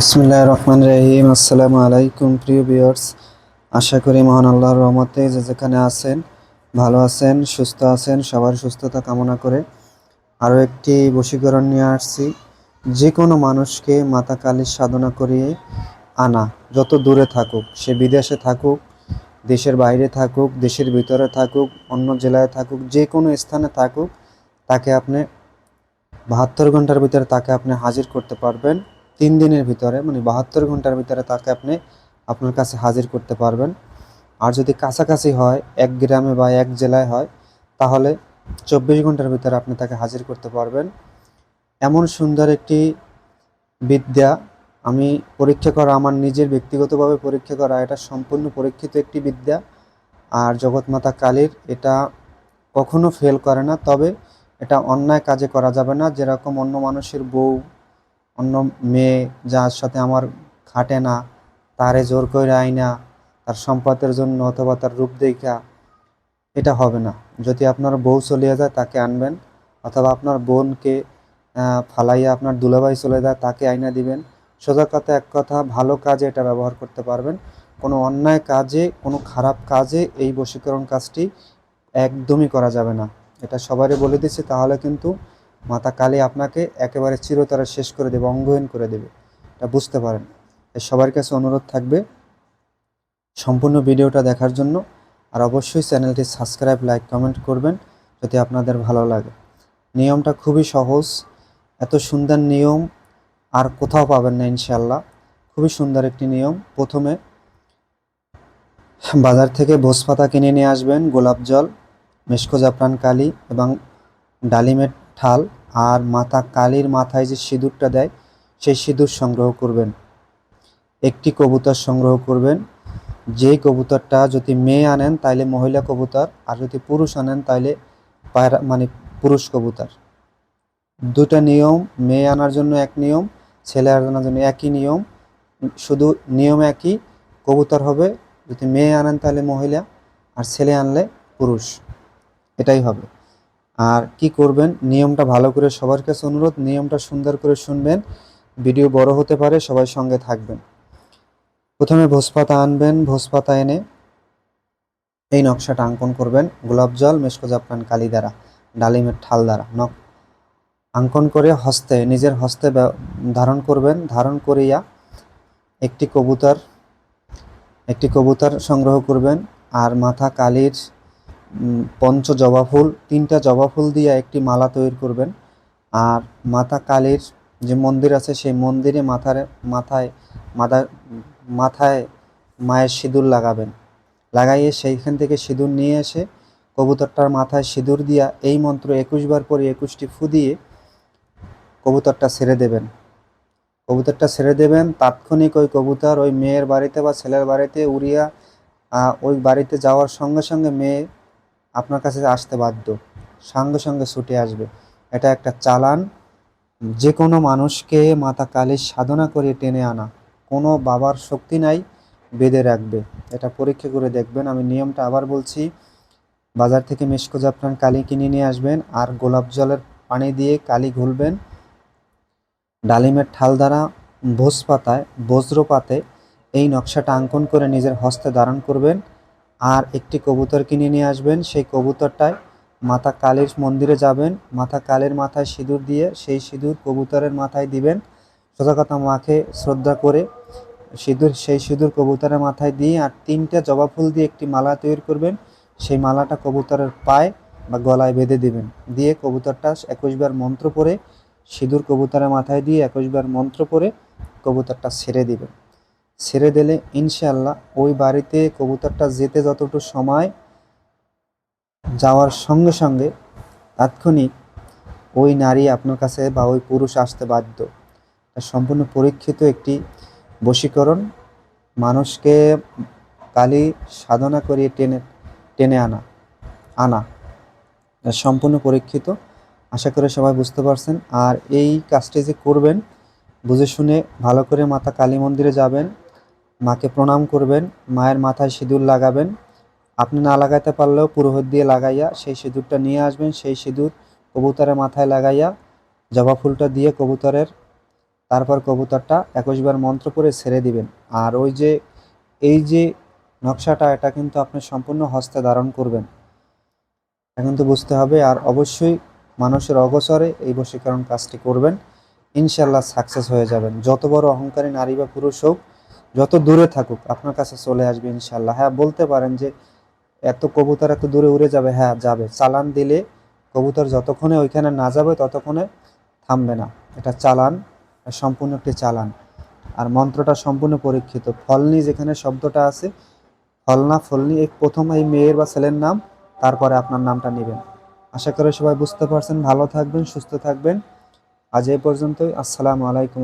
বিসমুল্লাহ রহমান রহিম। আসসালামু আলাইকুম, প্রিয় ভিউয়ার্স। আশা করি মহান আল্লাহর রহমতে যে যেখানে আছেন, ভালো আছেন, সুস্থ আছেন, সবার সুস্থতা কামনা করে আরও একটি বশীকরণ নিয়ে আসছি। যে কোনো মানুষকে মাতা কালীর সাধনা করিয়ে আনা, যত দূরে থাকুক, সে বিদেশে থাকুক, দেশের বাইরে থাকুক, দেশের ভিতরে থাকুক, অন্য জেলায় থাকুক, যে কোনো স্থানে থাকুক, তাকে আপনি বাহাত্তর ঘণ্টার ভিতরে তাকে আপনি হাজির করতে পারবেন। তিন দিনের ভিতরে মানে বাহাত্তর ঘণ্টার ভিতরে তাকে আপনি আপনার কাছে হাজির করতে পারবেন। আর যদি কাছাকাছি হয়, এক গ্রামে বা এক জেলায় হয়, তাহলে চব্বিশ ঘণ্টার ভিতরে আপনি তাকে হাজির করতে পারবেন। এমন সুন্দর একটি বিদ্যা, আমি পরীক্ষা করা, আমার নিজের ব্যক্তিগতভাবে পরীক্ষা করা, এটা সম্পূর্ণ পরীক্ষিত একটি বিদ্যা। আর জগৎমাতা কালীর এটা কখনো ফেল করে না, তবে এটা অন্যায় কাজে করা যাবে না। যেরকম অন্য মানুষের বউ অন্য মেয়ে যার সাথে আমার খাটে না, তারে জোর করে আইনা, তার সম্পদের জন্য অথবা তার রূপ দেখা এটা হবে না। যদি আপনার বউ চলিয়ে যায়, তাকে আনবেন। অথবা আপনার বোনকে ফালাইয়া আপনার দুলাভাই চলে যায়, তাকে আইনা দিবেন। সোজা কথা, এক কথা, ভালো কাজে এটা ব্যবহার করতে পারবেন। কোনো অন্যায় কাজে, কোনো খারাপ কাজে এই বশীকরণ কাজটি একদমই করা যাবে না। এটা সবারই বলে দিচ্ছি, তাহলে কিন্তু মাতা কালী আপনাকে একেবারে চিরতরে শেষ করে দেবে, অঙ্গহীন করে দেবে। এটা বুঝতে পারেন। সবার কাছে অনুরোধ থাকবে সম্পূর্ণ ভিডিওটা দেখার জন্য। আর অবশ্যই চ্যানেলটি সাবস্ক্রাইব, লাইক, কমেন্ট করবেন যদি আপনাদের ভালো লাগে। নিয়মটা খুবই সহজ। এত সুন্দর নিয়ম আর কোথাও পাবেন না ইনশাল্লাহ খুবই সুন্দর একটি নিয়ম। প্রথমে বাজার থেকে ভোজপাতা কিনে নিয়ে আসবেন, গোলাপ জল, মেশকো জাফরান কালি এবং ডালিমের ঠাল আর মাথা কালির মাথায় যে সিঁদুরটা দেয়, সেই সিঁদুর সংগ্রহ করবেন। একটি কবুতর সংগ্রহ করবেন। যেই কবুতরটা যদি মেয়ে আনেন, তাইলে মহিলা কবুতর, আর যদি পুরুষ আনেন, তাইলে পায়রা মানে পুরুষ কবুতর। দুটা নিয়ম, মেয়ে আনার জন্য এক নিয়ম, ছেলে আনার জন্য একই নিয়ম। শুধু নিয়ম একই, কবুতর হবে, যদি মেয়ে আনেন তাহলে মহিলা, আর ছেলে আনলে পুরুষ। এটাই হবে। আর কি করবেন? নিয়মটা ভালো করে সবার কাছে অনুরোধ, নিয়মটা সুন্দর করে শুনবেন। ভিডিও বড় হতে পারে, সবাই সঙ্গে থাকবেন। প্রথমে ভোজপাতা আনবেন, ভোজপাতা এনে এই নকশাটা অঙ্কন করবেন। গোলাপ জল, মেশকো জাফরান কালি দ্বারা, ডালিমের ঠাল দ্বারা, নক আঙ্কন করে হস্তে, নিজের হস্তে ধারণ করবেন। ধারণ করিয়া একটি কবুতর একটি কবুতর সংগ্রহ করবেন। আর মাথা কালির পঞ্চ জবা ফুল, তিনটা জবা ফুল দিয়ে একটি মালা তৈরি করবেন। আর মাতা কালীর যে মন্দির আছে, সেই মন্দিরে মাথার, মাথায় মাথা মাথায় মায়ের সিঁদুর লাগাবেন। লাগাইয়ে সেইখান থেকে সিঁদুর নিয়ে এসে কবুতরটার মাথায় সিঁদুর দিয়া এই মন্ত্র একুশ বার পরে একুশটি ফু দিয়ে কবুতরটা ছেড়ে দেবেন। কবুতরটা ছেড়ে দেবেন, তাৎক্ষণিক ওই কবুতর ওই মেয়ের বাড়িতে বা ছেলের বাড়িতে উড়িয়া ওই বাড়িতে যাওয়ার সঙ্গে সঙ্গে মেয়ে আপনার কাছে আসতে বাধ্য। সঙ্গে সঙ্গে ছুটে আসবে। এটা একটা চালান। যে কোনো মানুষকে মাতা কালীর সাধনা করে টেনে আনা। কোনো বাবার শক্তি নাই, বেঁধে রাখবে। এটা পরীক্ষা করে দেখবেন। আমি নিয়মটা আবার বলছি। বাজার থেকে মেশকো জাফরান কালি কিনে নিয়ে আসবেন আর গোলাপ জলের পানি দিয়ে কালি ঘুলবেন। ডালিমের ঠাল দ্বারা ভোজ পাতায় বজ্রপাতে এই নকশাটা অঙ্কন করে নিজের হস্তে ধারণ করবেন। আর একটি কবুতর কিনে নিয়ে আসবেন। সেই কবুতরটায় মাতা কালীর মন্দিরে যাবেন। মাতা কালীর মাথায় সিঁদুর দিয়ে সেই সিঁদুর কবুতরের মাথায় দিবেন। সোজা কথা মাকে শ্রদ্ধা করে সিঁদুর, সেই সিঁদুর কবুতরের মাথায় দিয়ে আর তিনটা জবা ফুল দিয়ে একটি মালা তৈরি করবেন। সেই মালাটা কবুতরের পায়ে বা গলায় বেঁধে দিবেন। দিয়ে কবুতরটা একুশবার মন্ত্র পড়ে সিঁদুর কবুতরের মাথায় দিয়ে একুশবার মন্ত্র পড়ে কবুতরটা ছেড়ে দিবেন। ছেড়ে দিলে ইনশাল্লাহ ওই বাড়িতে কবুতরটা যেতে যতটুকু সময় যাওয়ার সঙ্গে সঙ্গে তাৎক্ষণিক ওই নারী আপনার কাছে বা ওই পুরুষ আসতে বাধ্য। সম্পূর্ণ পরীক্ষিত একটি বশীকরণ। মানুষকে কালি সাধনা করিয়ে টেনে টেনে আনা আনা। সম্পূর্ণ পরীক্ষিত। আশা করে সবাই বুঝতে পারছেন। আর এই কাজটি যে করবেন, বুঝে শুনে ভালো করে মাতা কালী মন্দিরে যাবেন। মাকে প্রণাম করবেন, মায়ের মাথায় সিঁদুর লাগাবেন। আপনি না লাগাইতে পারলেও পুরোহিত দিয়ে লাগাইয়া সেই সিঁদুরটা নিয়ে আসবেন, সেই সিঁদুর কবুতরের মাথায় লাগাইয়া জবা ফুলটা দিয়ে কবুতরের, তারপর কবুতরটা একুশবার মন্ত্র করে ছেড়ে দিবেন। আর ওই যে, এই যে নকশাটা, এটা কিন্তু আপনি সম্পূর্ণ হস্তে ধারণ করবেন। এটা কিন্তু বুঝতে হবে। আর অবশ্যই মানুষের অগসরে এই বশীকরণ কাজটি করবেন। ইনশাল্লাহ সাকসেস হয়ে যাবেন। যত বড় অহংকারী নারী বা পুরুষ হোক যত দূরে থাকুক, আপনার কাছে চলে আসবে ইনশাল্লাহ হ্যাঁ বলতে পারেন যে এত কবুতর এত দূরে উড়ে যাবে হ্যাঁ যাবে। চালান দিলে কবুতর যতক্ষণে ওইখানে না যাবে, ততক্ষণে থামবে না। এটা চালান সম্পূর্ণ একটি চালান। আর মন্ত্রটা সম্পূর্ণ পরীক্ষিত। ফলনি যেখানে শব্দটা আছে, ফলনা, ফলনি, এই প্রথম এই মেয়ের বা ছেলের নাম, তারপরে আপনার নামটা নেবেন। আশা করি সবাই বুঝতে পারছেন। ভালো থাকবেন, সুস্থ থাকবেন। আজ এই পর্যন্তই। আসসালামু আলাইকুম